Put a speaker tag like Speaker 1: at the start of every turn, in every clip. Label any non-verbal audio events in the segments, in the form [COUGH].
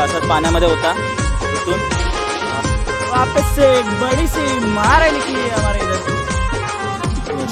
Speaker 1: बघा असाच पाण्यामध्ये होता. तिथून वापस से एक बडी सी मार निकली हमारे इधर.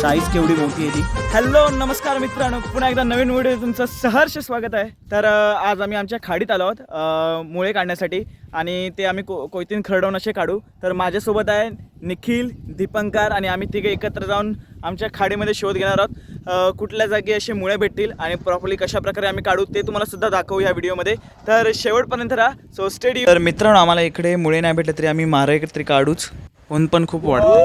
Speaker 1: साईज केवढी मोठी आहे ती. हॅलो नमस्कार मित्रांनो. पुन्हा एकदा नवीन व्हिडिओ तुमचं सहर्ष स्वागत आहे. तर आज आम्ही आमच्या खाडीत आलो आहोत मुळे काढण्यासाठी. आणि ते आम्ही को कोयतीन खरडवून असे काढू. तर माझ्यासोबत आहे निखिल दीपंकर आणि आम्ही तिघे एकत्र जाऊन आमच्या खाडीमध्ये शोध घेणार आहोत. कुठल्या जागी असे मुळे भेटतील आणि प्रॉपरली कशा प्रकारे आम्ही काढू ते तुम्हाला सुद्धा दाखवू या व्हिडिओमध्ये. तर शेवटपर्यंत राहा. सो स्टेडी तर मित्रांनो आम्हाला इकडे मुळे नाही भेटले तरी आम्ही मारा तरी काढूच. ऊन पण खूप वाढतं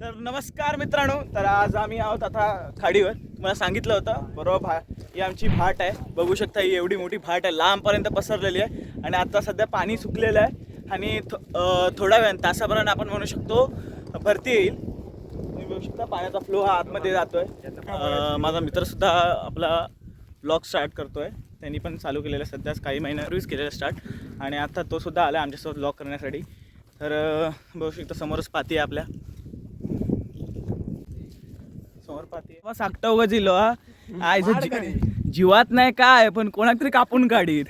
Speaker 1: तर नमस्कार मित्रांनो. तर आज आम्ही आहोत आता खाडीवर. तुम्हाला सांगितलं होतं बरोबर भा ही आमची भाट आहे. बघू शकता ही एवढी मोठी भाट आहे. लांबपर्यंत पसरलेली आहे. आणि आता सध्या पाणी सुकलेलं आहे. आणि थो थोड्या वेळानं तासाभरानं आपण म्हणू शकतो भरती येईल. बघू शकता पाण्याचा फ्लो हा आतमध्ये जातोय. अं, माझा मित्रसुद्धा आपला ब्लॉग स्टार्ट करतोय. त्यांनी पण चालू केलेलं आहे सध्याच काही महिन्यापूर्वीच केलेलं स्टार्ट आणि आता तो सुद्धा आला आमच्यासोबत ब्लॉग करण्यासाठी. तर अं, बघू शकता समोरच पाती आहे आपल्या. समोर पाती आहे. सागटा उगा जिलो हा. जी- जीवात नाही काय पण कोणाक तरी कापून काढीत.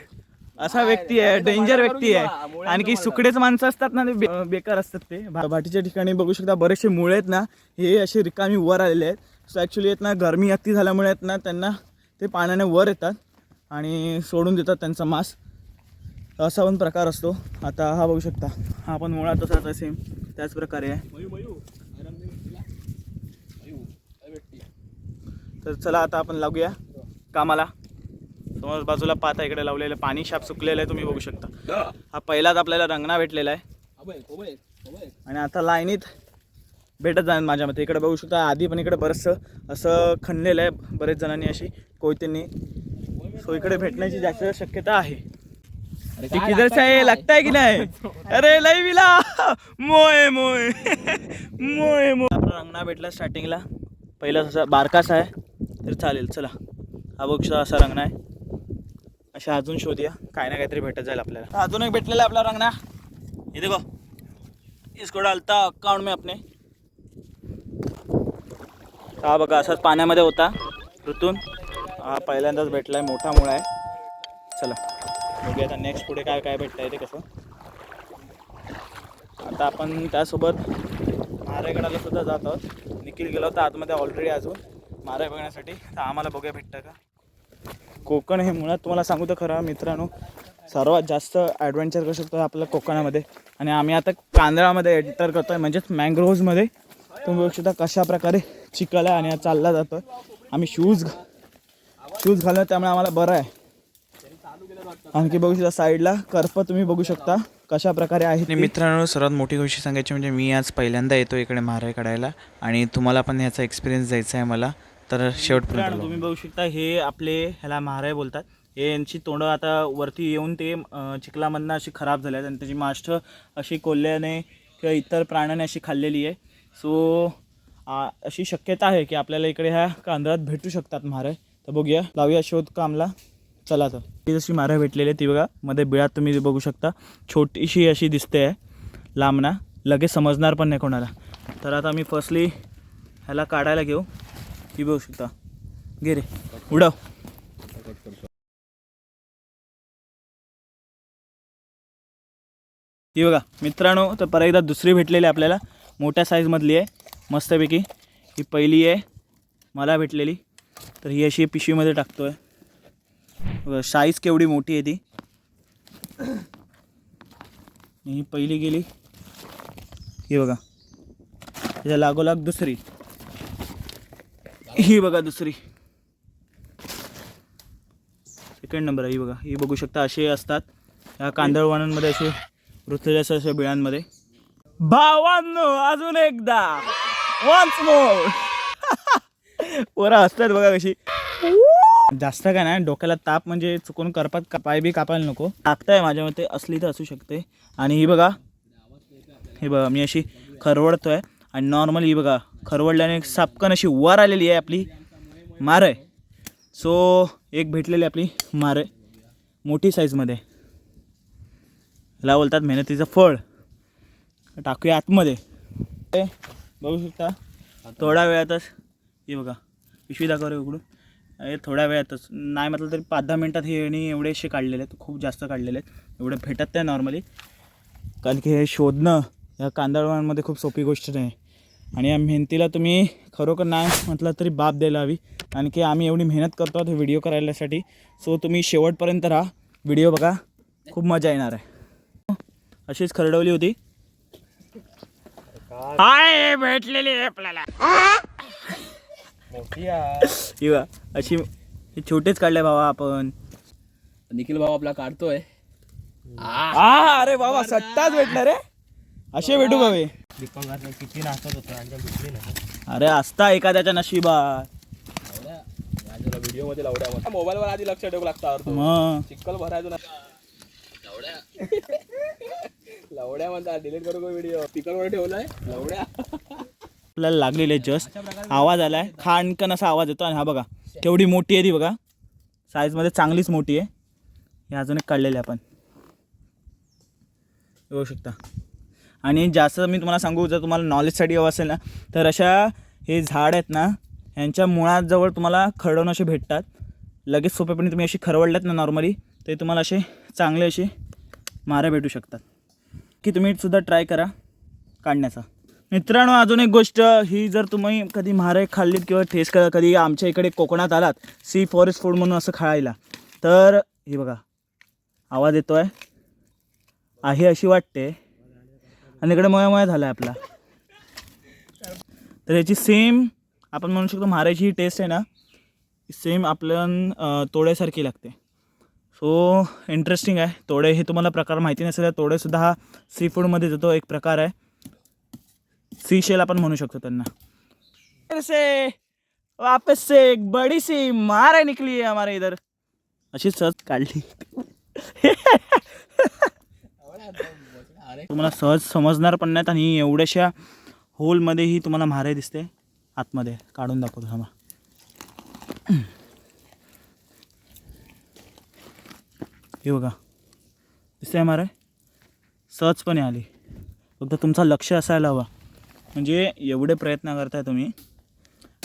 Speaker 1: असा व्यक्ती आहे डेंजर व्यक्ती आहे. आणखी सुकडेच माणसं असतात ना ते बे- बेकार असतात ते. भा- भाटीच्या ठिकाणी बघू शकता बरेचसे मुळे आहेत ना हे असे रिकामी वर आलेले आहेत. सो ॲक्च्युली आहेत ना गरमी अति झाल्यामुळे आहेत ना त्यांना ते पाण्याने वर येतात आणि सोडून देतात त्यांचा मांस. असा पण प्रकार असतो. आता हा बघू शकता. हा पण मुळा तसाच आहे सेम त्याच प्रकारे आहे. तर चला आता आपण लागूया कामाला. समोर बाजूला पाता इकडे लावलेलं पाणी शाप सुकलेलं आहे तुम्ही बघू शकता. हा पहिलाच आपल्याला रंगणा भेटलेला आहे. आणि आता लाईनीत भेटत जाणार माझ्या मते. इकडे बघू शकता आधी पण इकडे बरंचसं असं खणलेलं आहे बरेच जणांनी अशी कोयत्यांनी सो इकडे भेटण्याची जास्त शक्यता आहे. ती किधर से आहे लगता है की नाही? अरे लई विला! मोय मोय. मोय मोय. आपला रंगणा भेटला स्टार्टिंगला पहिला असा बारकासा आहे. तर चालेल चला. हा बघ असा रंगणा आहे. अशा अजून शोधूया. काय ना काहीतरी भेटत जाईल आपल्याला. अजून एक भेटलेला आहे आपला रंगना. हे देखो इसको डालता अकाउंट में अपने. हा बघा असाच पाण्यामध्ये होता ऋतून. हा पहिल्यांदाच भेटलाय मोठा मुळा आहे. चला बघूया आता नेक्स्ट पुढे काय काय भेटतं आहे ते कसं. आता आपण त्यासोबत मारेगडाला सुद्धा जात आहोत. निखिल गेला होता आतमध्ये ऑलरेडी अजून. मारे बघण्यासाठी. तर आम्हाला बघूया भेटतं का? कोकण हे मुळात तुम्हाला सांगू तर खरं मित्रांनो सर्वात जास्त ॲडव्हेंचर करू शकतो आपल्या कोकणामध्ये. आणि आम्ही आता कांदळामध्ये एंटर करतो आहे म्हणजेच मँग्रोव्हजमध्ये तुम्ही बघू शकता कशा प्रकारे चिखल आहे आणि चालला जातो. आम्ही शूज शूज घालतो त्यामुळे आम्हाला बरं आहे. आणखी बघू शकता साईडला करप तुम्ही बघू शकता कशा प्रकारे आहे
Speaker 2: आणि मित्रांनो सर्वात मोठी गोष्ट सांगायची म्हणजे मी आज पहिल्यांदा येतो इकडे महाराय काढायला. आणि तुम्हाला पण ह्याचा एक्सपिरियन्स द्यायचा आहे मला. तर शेवटपर्यंत
Speaker 1: मित्रांनो. तुम्ही बघू शकता हे आपले ह्याला महाराय बोलतात. हे यांची तोंडं आता वरती येऊन ते अं, चिखलामधनं अशी खराब झाली आहेत आणि त्याची माष्ट अशी कोल्ह्याने किंवा इतर प्राण्याने अशी खाल्लेली आहे. सो अशी शक्यता आहे की आपल्याला इकडे ह्या कांदळात भेटू शकतात महाराय. तर बघूया लावूया शोध कामला. चला तर. ही जशी मारा भेटलेली आहे ती बघा मध्ये बिळात तुम्ही बघू शकता. छोटीशी अशी दिसते आहे लांबना लगेच समजणार पण नाही कोणाला. तर आता मी फर्स्टली ह्याला काढायला घेऊ. ही बघू शकता. घे रे. उडाव. ही बघा मित्रांनो तर परत एकदा दुसरी भेटलेली आहे आपल्याला. मोठ्या साईजमधली आहे. मस्तपैकी. ही पहिली आहे. मला भेटलेली. तर ही अशी पिशवीमध्ये टाकतो आहे साईज केवढी मोठी आहे ती. ही पहिली गेली. ही बघा. त्याच्या लागोलाग दुसरी. ही बघा दुसरी. सेकंड नंबर आहे ही बघा. ही बघू शकता असे असतात. या कांदळवाणांमध्ये असे रुतलेले असतात अशा बिळांमध्ये. भावांनो अजून एकदा. वन्स मोर वरा असतात बघा कशी. जास्त काय नाही डोक्याला ताप म्हणजे चुकून करपात पाय बी कापायला नको. टाकताय माझ्या मते असली तर असू शकते. आणि ही बघा. हे बघा मी अशी खरवडतोय. आणि नॉर्मली ही बघा खरवडल्याने सापकन अशी वर आलेली आहे आपली मार आहे सो एक भेटलेली आपली मार आहे मोठी साईजमध्ये ला बोलतात मेहनतीचं फळ. टाकूया आतमध्ये. हे बघू शकता थोड्या वेळातच हे बघा पिशवी दाखव रे उघडून हे थोड्या वेळातच. नाही म्हटलं तरी पाच दहा मिनटात हे याने एवढे असे काढलेले आहेत खूप जास्त काढलेले आहेत. एवढे भेटत नाही नॉर्मली कारण की हे शोधणं या कांदळवांमध्ये खूप सोपी गोष्ट नाही. आणि या मेहनतीला तुम्ही खरोखर नाही म्हटलं तरी बाप द्यायला हवी. कारण की आम्ही एवढी मेहनत करतो आहोत व्हिडिओ करायलासाठी. सो तुम्ही शेवटपर्यंत राहा. व्हिडिओ बघा. खूप मजा येणार आहे. अशीच खरडवली होती. हाय भेटलेली आहे आपल्याला. किंवा अशी हे छोटेच काढले भावा आपण.
Speaker 3: निखिल भाऊ आपला काढतोय.
Speaker 1: हा अरे बाबा सट्टाच भेटणार रे असे भेटू
Speaker 3: किती नाचत होतं आणि भेटली नाही
Speaker 1: अरे असता एखाद्याच्या नशिबात.
Speaker 3: व्हिडिओमध्ये लावड्या मोबाईल वर आधी लक्ष ठेवू लागतं
Speaker 1: मग.
Speaker 3: चिक्कल भरायचो ना. लवड्या म्हणतात डिलीट करू व्हिडिओ स्पीकर वर ठेवलाय? लवड्या
Speaker 1: आपल्याला लागलेले जस्ट आवाज आलाय. खाणकन असा आवाज येतो आणि हा बघा केवढी मोठी आहे ती बघा. साईजमध्ये चांगलीच मोठी आहे. हे अजून एक काढलेले आपण. बघू शकता. आणि जास्त मी तुम्हाला सांगू जर तुम्हाला नॉलेजसाठी हवं असेल ना तर अशा हे झाड आहेत ना ह्यांच्या मुळाजवळ तुम्हाला खरडवणं असे भेटतात. लगेच सोपेपणे तुम्ही अशी खरवडल्यात ना नॉर्मली ते तुम्हाला असे चांगले असे मारे भेटू शकतात. की तुम्ही सुद्धा ट्राय करा काढण्याचा. मित्रांनो अजून एक गोष्ट ही जर तुम्ही कधी मारे खाल्लीत किंवा टेस्ट करा कधी आमच्या इकडे कोकणात आलात सी फॉरेस्ट फूड म्हणून असं खायला तर हे बघा आवाज येतो आहे आहे अशी वाटते. आणि इकडे मया मया झाला आहे आपला. तर याची सेम आपण म्हणू शकतो महारायची ही टेस्ट आहे ना सेम आपल्या तोड्यासारखी लागते. सो इंटरेस्टिंग आहे. तोडे हे तुम्हाला प्रकार माहिती नसेल तर तोडेसुद्धा हा सी फूडमध्ये येतो एक प्रकार आहे. सी शेल आपण म्हणू शकतो त्यांना. से वापस से एक बड़ी सी मार निकली है हमारे इधर. अशी सहज काढली. [LAUGHS] तुम्हाला सहज समजणार पण नाहीत आणि एवढ्याशा होलमध्येही तुम्हाला मारे दिसते. आतमध्ये. काढून दाखवतो थांबा. हे बघा. दिसतंय मारे सहजपणे आली. फक्त तुमचा लक्ष असायला हवा. म्हणजे एवढे प्रयत्न करताय तुम्ही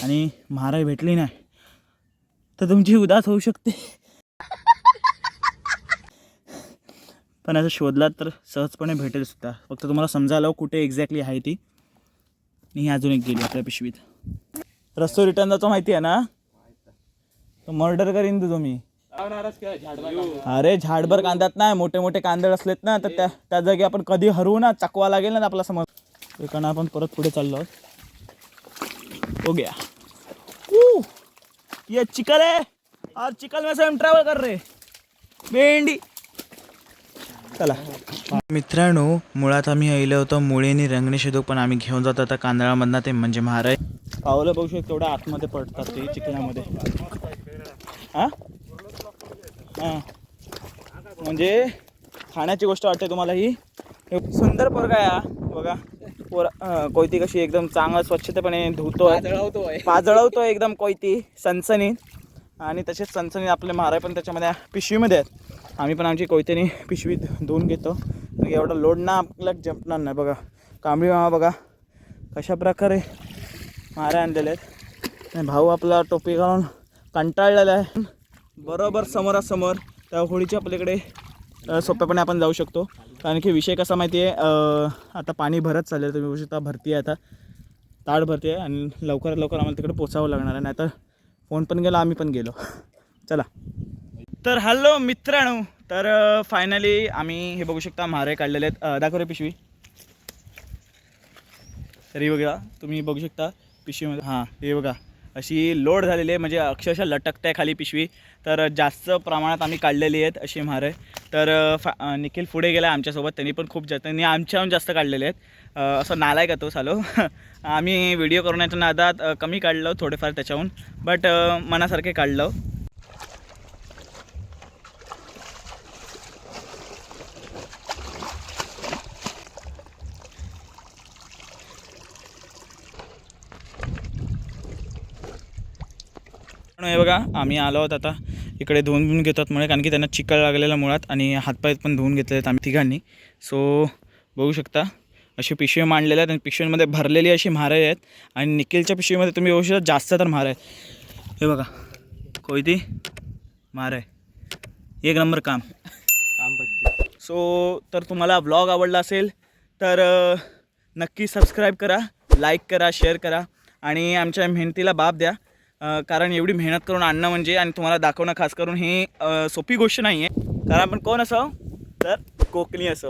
Speaker 1: आणि महाराज भेटली नाही. तर तुमची उदास होऊ शकते. पण असं शोधलात तर सहजपणे भेटेल सुद्धा. फक्त तुम्हाला समजायला कुठे एक्झॅक्टली आहे ती. मी ही अजून एक गेली आपल्या पिशवीत. रस्तो रिटर्न जातो माहिती आहे ना? तो मर्डर करीन तू तुम्ही अरे झाडभर कांद्यात नाही मोठे मोठे कांदळ असलेत ना तर त्या त्या जागी आपण कधी हरवू ना चकवा लागेल ना आपला समज. एकानं आपण परत पुढे चाललो आहोत. हो गया. ये चिकल आहे. आज चिकल में से हम कर रे भेंडी चला.
Speaker 2: मित्रांनो मुळात आम्ही आलो होतो मुळेनी रंगणे शोधूक पण आम्ही घेऊन जात आता कांदळामधनं ते म्हणजे महाराज.
Speaker 1: पावलं बघू शकतो तेवढ्या आतमध्ये पडतात ते चिकनामध्ये हां हां. म्हणजे खाण्याची गोष्ट वाटते तुम्हाला ही? सुंदर पोरगा हा. बघा. पोर कोयती कशी एकदम चांगलं स्वच्छतेपणे धुतोय.
Speaker 3: जळवतोय
Speaker 1: पाजळवतोय एकदम कोयती सनसनीत आणि तसेच चणचणी आपले मारा पण त्याच्यामध्ये पिशवीमध्ये आहेत. आम्ही पण आमची कोयतीने पिशवीत धुवून घेतो. एवढं एवढा लोड ना आपल्याला जपणार नाही. बघा कांबळी मामा बघा कशा प्रकारे मारे आणलेले आहेत. आणि भाऊ आपला टोपी घालून कंटाळलेला आहे. बरोबर समोरासमोर त्या होळीच्या आपल्याकडे सोप्यापणे आपण जाऊ शकतो. कारण की विषय कसा माहिती आहे आता पाणी भरत चाललं तुम्ही बघू शकता भरती आहे आता. ताड भरती आहे आणि लवकरात लवकर आम्हाला तिकडे पोचावं लागणार आहे. नाहीतर फोन पण गेला आम्ही पण गेलो. चला. तर हॅलो मित्रांनो तर फायनली आम्ही हे बघू शकता मारे काढलेले आहेत. दाखव रे पिशवी. तरी बघा तुम्ही बघू शकता पिशवीमध्ये. हां हे बघा. अशी लोड झालेली आहे म्हणजे अक्षरशः लटकत आहे खाली पिशवी. तर जास्त प्रमाणात आम्ही काढलेली आहेत अशी म्हारे तर फा निखिल पुढे गेला आमच्यासोबत. त्यांनी पण खूप जास्त त्यांनी आमच्याहून जास्त काढलेले आहेत. असं नालाय का तो चालो [LAUGHS] आम्ही व्हिडिओ करण्याच्या नादात कमी काढलो थोडेफार त्याच्याहून. बट मनासारखे काढलं. पण हे बघा आम्ही आलो आहोत आता. इकडे धुवून धुवून घेतात मुळे कारण की त्यांना चिकळ लागलेला मुळात आणि हातपाय पण धुवून घेतले आहेत आम्ही तिघांनी. सो बघू शकता अशी पिशवी मांडलेल्या आहेत आणि पिशवींमध्ये भरलेली अशी म्हारे आहेत. आणि निकेलच्या पिशवीमध्ये तुम्ही बघू शकता जास्त तर म्हारे आहेत. हे बघा कोयती मारे एक नंबर काम.
Speaker 3: काम
Speaker 1: सो तर तुम्हाला ब्लॉग आवडला असेल तर नक्की सबस्क्राईब करा लाईक करा शेअर करा आणि आमच्या मेहनतीला बाब द्या. कारण एवढी मेहनत करून आणणं म्हणजे आणि तुम्हाला दाखवणं खास करून ही सोपी गोष्ट नाही आहे कारण आपण कोण असो? तर कोकणी असो.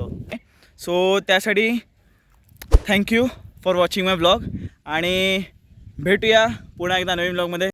Speaker 1: सो त्यासाठी thank you for watching my blog आणि भेटूया पुन्हा एकदा नवीन ब्लॉगमध्ये